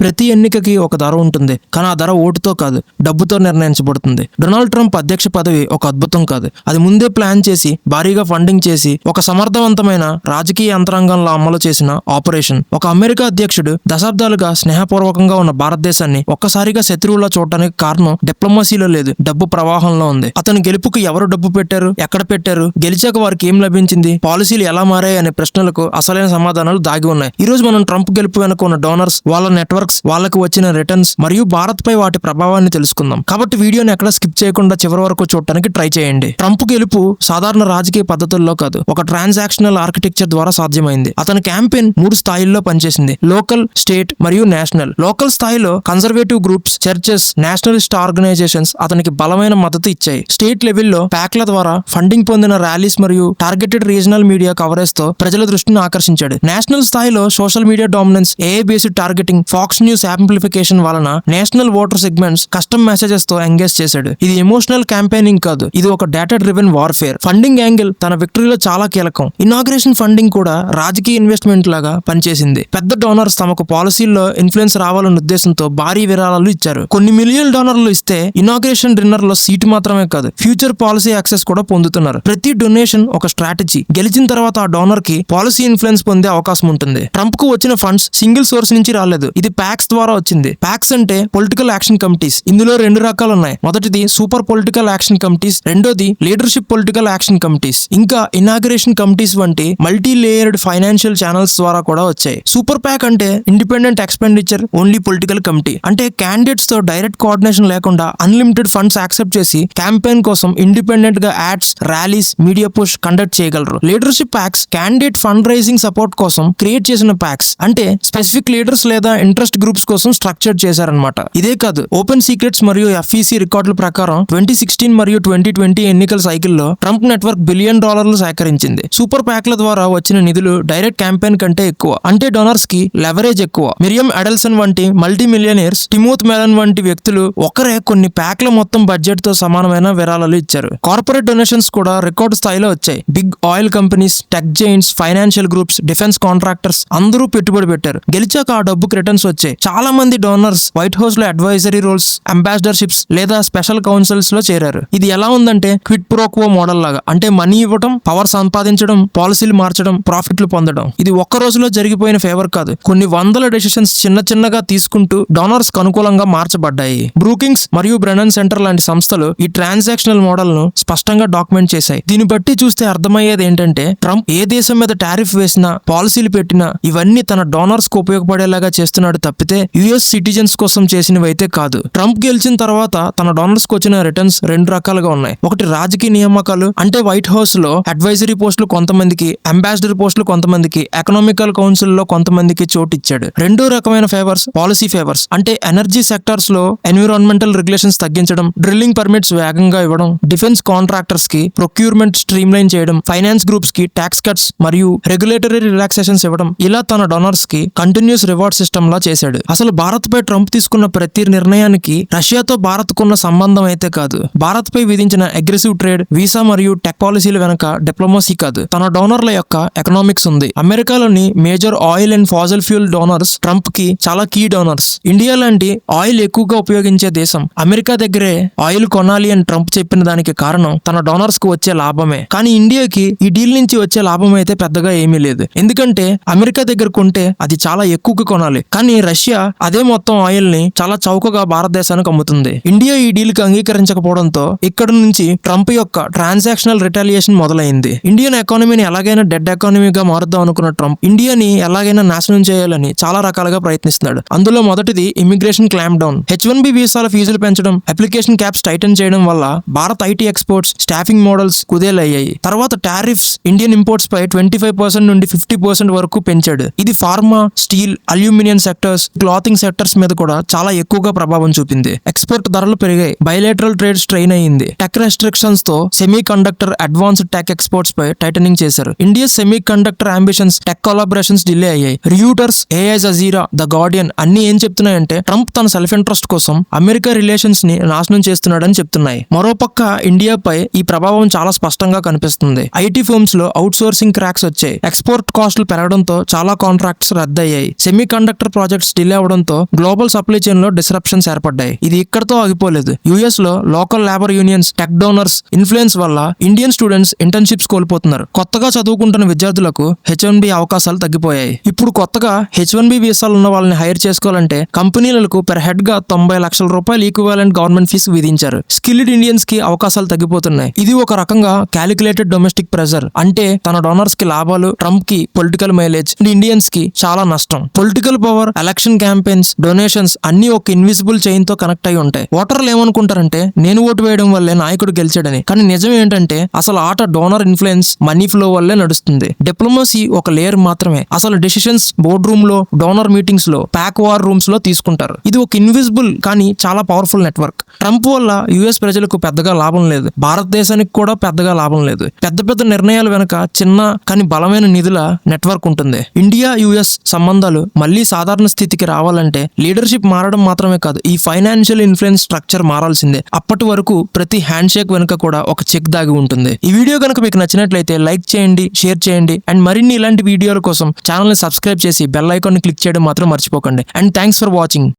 ప్రతి ఎన్నికకి ఒక ధర ఉంటుంది. కానీ ఆ ధర ఓటుతో కాదు డబ్బుతో నిర్ణయించబడుతుంది. డొనాల్డ్ ట్రంప్ అధ్యక్ష పదవి ఒక అద్భుతం కాదు. అది ముందే ప్లాన్ చేసి భారీగా ఫండింగ్ చేసి ఒక సమర్థవంతమైన రాజకీయ యంత్రాంగంలో అమలు చేసిన ఆపరేషన్. ఒక అమెరికా అధ్యక్షుడు దశాబ్దాలుగా స్నేహపూర్వకంగా ఉన్న భారతదేశాన్ని ఒక్కసారిగా శత్రువులా చూడటానికి కారణం డిప్లొమసీలో లేదు డబ్బు ప్రవాహంలో ఉంది. అతని గెలుపుకు ఎవరు డబ్బు పెట్టారు ఎక్కడ పెట్టారు గెలిచాక వారికి ఏం లభించింది పాలసీలు ఎలా మారాయి అనే ప్రశ్నలకు అసలైన సమాధానాలు దాగి ఉన్నాయి. ఈ రోజు మనం ట్రంప్ గెలుపు వెనుక ఉన్న డోనర్స్ వాళ్ళ నెట్వర్క్ నెట్వర్క్స్ వాళ్ళకు వచ్చిన రిటర్న్స్ మరియు భారత్ పై వాటి ప్రభావాన్ని తెలుసుకుందాం. కాబట్టి వీడియోని ఎక్కడ స్కిప్ చేయకుండా చివరి వరకు చూడటానికి ట్రై చేయండి. ట్రంప్ గెలుపు సాధారణ రాజకీయ పద్ధతుల్లో కాదు ఒక ట్రాన్సాక్షనల్ ఆర్కిటెక్చర్ ద్వారా సాధ్యమైంది. అతని క్యాంపెయిన్ మూడు స్థాయిల్లో పనిచేసింది. లోకల్ స్టేట్ మరియు నేషనల్ లోకల్ స్థాయిలో conservative groups churches nationalist organisations అతనికి బలమైన మద్దతు ఇచ్చాయి. స్టేట్ లెవెల్లో ప్యాక్ల ద్వారా ఫండింగ్ పొందిన ర్యాలీస్ మరియు టార్గెటెడ్ రీజనల్ మీడియా కవరేజ్తో ప్రజల దృష్టిని ఆకర్షించాడు. నేషనల్ స్థాయిలో social media dominance A based targeting Fox News amplification వలన నేషనల్ ఓటర్ సెగ్మెంట్స్ కస్టమ్ మెసేజెస్తో ఎంగేజ్ చేశాడు. ఇది ఎమోషనల్ క్యాంపెయినింగ్ కాదు. ఇది ఒక data driven warfare funding angle తన విక్టరీలో చాలా కీలకం. ఇనాగ్రేషన్ ఫండింగ్ కూడా రాజకీయ ఇన్వెస్ట్మెంట్ లాగా పనిచేసింది. పెద్ద డోనర్స్ తమకు పాలసీల్లో ఇన్ఫ్లుయెన్స్ రావాలన్న ఉద్దేశంతో భారీ విరాళాలు ఇచ్చారు. కొన్ని మిలియన్ డాలర్లు ఇస్తే ఇనాగ్రేషన్ డిన్నర్లో సీటు మాత్రమే కాదు ఫ్యూచర్ పాలసీ యాక్సెస్ కూడా పొందుతున్నారు. ప్రతి డొనేషన్ ఒక స్ట్రాటజీ గెలిచిన తర్వాత ఆ డోనర్కి పాలసీ ఇన్ఫ్లుయెన్స్ పొందే అవకాశం ఉంటుంది. ట్రంప్కు వచ్చిన ఫండ్స్ సింగిల్ సోర్స్ నుంచి రాలేదు. ఇది ప్యాక్స్ ద్వారా వచ్చింది. ప్యాక్స్ అంటే పొలిటికల్ యాక్షన్ కమిటీస్. ఇందులో రెండు రకాలు ఉన్నాయి మొదటిది సూపర్ పొలిటికల్ యాక్షన్ కమిటీస్. రెండోది లీడర్షిప్ పొలిటికల్ యాక్షన్ కమిటీస్. ఇంకా ఇనాగ్రేషన్ కమిటీస్ వంటి మల్టీ లేయర్డ్ ఫైనాన్షియల్ ఛానల్స్ ద్వారా కూడా వచ్చాయి. సూపర్ ప్యాక్ అంటే independent expenditure only political committee. అంటే క్యాండిడేట్స్తో డైరెక్ట్ కోఆర్డినేషన్ లేకుండా అన్లిమిటెడ్ ఫండ్స్ యాక్సెప్ట్ చేసి క్యాంపెయిన్ కోసం ఇండిపెండెంట్గా ads rallies media push conduct చేయగలరు. Leadership PACs candidate fundraising support కోసం క్రియేట్ చేసిన ప్యాక్స్. అంటే స్పెసిఫిక్ లీడర్స్ లేదా ఇంట్రెస్ట్ గ్రూప్స్ కోసం స్ట్రక్చర్ చేశారనమాట ఇదే కాదు ఓపెన్ సీక్రెట్స్ మరియు ఎఫ్ఈసీ రికార్డుల ప్రకారం ట్వంటీ సిక్స్టీన్ మరియు ట్వంటీ ట్వంటీ ఎన్నికల సైకిల్లో ట్రంప్ నెట్వర్క్ బిలియన్ డాలర్లు సేకరించింది. సూపర్ ప్యాక్ల ద్వారా వచ్చిన నిధులు డైరెక్ట్ క్యాంపెయిన్ కంటే ఎక్కువ. అంటే డొనర్స్కి లెవరేజ్ ఎక్కువ. మిరియం అడల్సన్ వంటి మల్టీ మిలియనర్స్ టిమోత్ మెలన్ వంటి వ్యక్తులు ఒకరే కొన్ని ప్యాక్ల మొత్తం బడ్జెట్తో సమానమైన విరాళాలు ఇచ్చారు. కార్పొరేట్ డొనేషన్స్ కూడా రికార్డు స్థాయిలో వచ్చాయి. Big oil companies tech giants financial groups defence contractors అందరూ పెట్టుబడి పెట్టారు. గెలిచాక ఆ డబ్బుకి రిటర్న్స్ వచ్చాయి. చాలా మంది డోనర్స్ వైట్ హౌస్లో అడ్వైజరీ రోల్స్ అంబాసిడర్షిప్స్ లేదా స్పెషల్ కౌన్సిల్స్లో చేరారు. ఇది ఎలా ఉందంటే క్విట్ ప్రోక్వో మోడల్ లాగా. అంటే మనీ ఇవ్వడం పవర్ సంపాదించడం పాలసీలు మార్చడం ప్రాఫిట్లు పొందడం. ఇది ఒక్క రోజులో జరిగిపోయిన ఫేవర్ కాదు. కొన్ని వందల డెసిషన్స్ చిన్న చిన్నగా తీసుకుంటూ డోనర్స్ అనుకూలంగా మార్చబడ్డాయి. బ్రూకింగ్స్ మరియు బ్రెనన్ సెంటర్ లాంటి సంస్థలు ఈ ట్రాన్సాక్షనల్ మోడల్ను స్పష్టంగా డాక్యుమెంట్ చేశాయి. దీన్ని బట్టి చూస్తే అర్థమయ్యేది ఏంటంటే ట్రంప్ ఏ దేశం మీద టారిఫ్ వేసినా పాలసీలు పెట్టినా ఇవన్నీ తన డోనర్స్కు ఉపయోగపడేలాగా చేస్తున్నాడు తప్ప తప్పితే యుఎస్ సిటిజన్స్ కోసం చేసినవి అయితే కాదు. ట్రంప్ గెలిచిన తర్వాత తన డోనర్స్కు వచ్చిన రిటర్న్స్ రెండు రకాలుగా ఉన్నాయి. ఒకటి రాజకీయ నియామకాలు అంటే వైట్ హౌస్లో అడ్వైజరీ పోస్టులు కొంతమందికి అంబాసిడర్ పోస్టులు కొంతమందికి ఎకనామికల్ కౌన్సిల్లో కొంతమందికి చోటు ఇచ్చాడు. రెండో రకమైన ఫేవర్స్ పాలసీ ఫేవర్స్ అంటే ఎనర్జీ సెక్టార్స్లో ఎన్విరాన్మెంటల్ రెగ్యులేషన్స్ తగ్గించడం డ్రిల్లింగ్ పర్మిట్స్ వేగంగా ఇవ్వడం డిఫెన్స్ కాంట్రాక్టర్స్కి ప్రొక్యూర్మెంట్ స్ట్రీమ్ లైన్ చేయడం ఫైనాన్స్ గ్రూప్స్కి ట్యాక్స్ కట్స్ మరియు రెగ్యులేటరీ రిలాక్సేషన్స్ ఇవ్వడం ఇలా తన డొనర్స్కి కంటిన్యూస్ రివార్డ్ సిస్టమ్ లా చేశాడు అసలు భారత్ పై ట్రంప్ తీసుకున్న ప్రతి నిర్ణయానికి రష్యాతో భారత్ కున్న సంబంధం అయితే కాదు. భారత్ పై విధించిన అగ్రెసివ్ ట్రేడ్ వీసా మరియు టెక్ పాలసీల వెనక డిప్లొమసీ కాదు. తన డోనర్ల యొక్క ఎకనామిక్స్ ఉంది. అమెరికాలోని major oil and fossil fuel donors ట్రంప్కి చాలా కీ డోనర్స్ ఇండియా లాంటి ఆయిల్ ఎక్కువగా ఉపయోగించే దేశం. అమెరికా దగ్గరే ఆయిల్ కొనాలి అని ట్రంప్ చెప్పిన దానికి కారణం తన డోనర్స్కు వచ్చే లాభమే. కానీ ఇండియాకి ఈ డీల్ నుంచి వచ్చే లాభం అయితే పెద్దగా ఏమీ లేదు. ఎందుకంటే అమెరికా దగ్గర కొంటే అది చాలా ఎక్కువగా కొనాలి. కానీ రష్యా అదే మొత్తం ఆయిల్ని చాలా చౌకగా భారతదేశానికి అమ్ముతుంది. ఇండియా ఈ డీల్కి అంగీకరించకపోవడంతో ఇక్కడ నుంచి ట్రంప్ యొక్క ట్రాన్సాక్షనల్ రిటాలియేషన్ మొదలైంది. ఇండియన్ ఎకానమీని ఎలాగైనా డెడ్ ఎకానమీగా మారుద్దాం అనుకున్న ట్రంప్ ఇండియాని ఎలాగైనా నాశనం చేయాలని చాలా రకాలుగా ప్రయత్నిస్తున్నాడు. అందులో మొదటిది immigration clamp down H one B వీసాల ఫీజులు పెంచడం అప్లికేషన్ క్యాప్స్ టైటన్ చేయడం వల్ల Bharat IT exports staffing models కుదేలయ్యాయి. తర్వాత టారిఫ్స్ ఇండియన్ ఇంపోర్ట్స్ పై ట్వంటీ ఫైవ్ పర్సెంట్ నుండి ఫిఫ్టీ పర్సెంట్ వరకు పెంచాడు. ఇది pharma steel aluminium sectors clothing sectors మీద కూడా చాలా ఎక్కువగా ప్రభావం చూపింది. ఎక్స్పోర్ట్ ధరలు పెరిగాయి. బయలేటరల్ ట్రేడ్ స్ట్రెయిన్ అయ్యింది. టెక్ రెస్ట్రిక్షన్స్తో semiconductor advanced tech exports పై టైటనింగ్ చేశారు. India semiconductor ambitions tech collaborations delay అయ్యాయి Reuters Al Jazeera the Guardian అన్ని ఏం చెప్తున్నాయంటే ట్రంప్ తన సెల్ఫ్ ఇంట్రెస్ట్ కోసం అమెరికా రిలేషన్స్ని నాశనం చేస్తున్నాడని చెప్తున్నాయి. మరోపక్క ఇండియాపై ఈ ప్రభావం చాలా స్పష్టంగా కనిపిస్తుంది. ఐటీ ఫోమ్స్లో అవుట్ సోర్సింగ్ క్రాక్స్ వచ్చాయి ఎక్స్పోర్ట్ కాస్టులు పెరగడంతో చాలా కాంట్రాక్ట్స్ రద్దయ్యాయి. Semiconductor projects projects delay అవడంతో గ్లోబల్ సప్లై చైన్లో డిస్రప్షన్స్ ఏర్పడ్డాయి. ఇది ఇక్కడతో ఆగిపోలేదు. యుఎస్లో local labour unions tech donors influence వల్ల ఇండియన్ స్టూడెంట్స్ ఇంటర్న్షిప్స్ కోల్పోతున్నారు. కొత్తగా చదువుకుంటున్న విద్యార్థులకు హెచ్ వన్ బి అవకాశాలు తగ్గిపోయాయి. ఇప్పుడు కొత్తగా హెచ్ వన్ బి వీసాలు ఉన్న వాళ్ళని హైర్ చేసుకోవాలంటే కంపెనీలకు పెర్ హెడ్గా తొంభై లక్షల రూపాయలు ఈక్వాలెంట్ గవర్నమెంట్ ఫీజు విధించారు. స్కిల్డ్ ఇండియన్స్కి అవకాశాలు తగ్గిపోతున్నాయి. ఇది ఒక రకంగా క్యాలిక్యులేటెడ్ డొమెస్టిక్ ప్రెజర్ అంటే తన డోనర్స్కి లాభాలు ట్రంప్కి పొలిటికల్ మైలేజ్ ఇండియన్స్కి చాలా నష్టం. Political power election campaigns donations అన్ని ఒక ఇన్విజిబుల్ చైన్తో కనెక్ట్ అయి ఉంటాయి. ఓటర్లు ఏమనుకుంటారంటే నేను ఓటు వేయడం వల్లే నాయకుడు గెలిచాడని. కానీ నిజం ఏంటంటే అసలు ఆట డోనర్ ఇన్ఫ్లుయెన్స్ మనీ ఫ్లో వల్లే నడుస్తుంది. డిప్లొమసీ ఒక లేయర్ మాత్రమే. అసలు డెసిషన్స్ బోర్డ్ రూమ్లో డోనర్ మీటింగ్స్లో ప్యాక్ వార్ రూమ్స్లో తీసుకుంటారు. ఇది ఒక ఇన్విజిబుల్ కానీ చాలా పవర్ఫుల్ నెట్వర్క్. ట్రంప్ వల్ల యుఎస్ ప్రజలకు పెద్దగా లాభం లేదు. భారతదేశానికి కూడా పెద్దగా లాభం లేదు. పెద్ద పెద్ద నిర్ణయాల వెనుక చిన్న కానీ బలమైన నిధుల నెట్వర్క్ ఉంటుంది. ఇండియా యుఎస్ సంబంధాలు మళ్ళీ సాధారణ స్థితి స్థితికి రావాలంటే లీడర్షిప్ మారడం మాత్రమే కాదు ఈ ఫైనాన్షియల్ ఇన్ఫ్లుయెన్స్ స్ట్రక్చర్ మారాల్సిందే. అప్పటి వరకు ప్రతి హ్యాండ్ షేక్ వెనుక కూడా ఒక చెక్ దాగి ఉంటుంది. ఈ వీడియో కనుక మీకు నచ్చినట్లయితే లైక్ చేయండి షేర్ చేయండి అండ్ మరిన్ని ఇలాంటి వీడియోల కోసం ఛానల్ని సబ్స్క్రైబ్ చేసి బెల్ ఐకాన్ క్లిక్ చేయడం మాత్రం మర్చిపోకండి. And thanks for watching.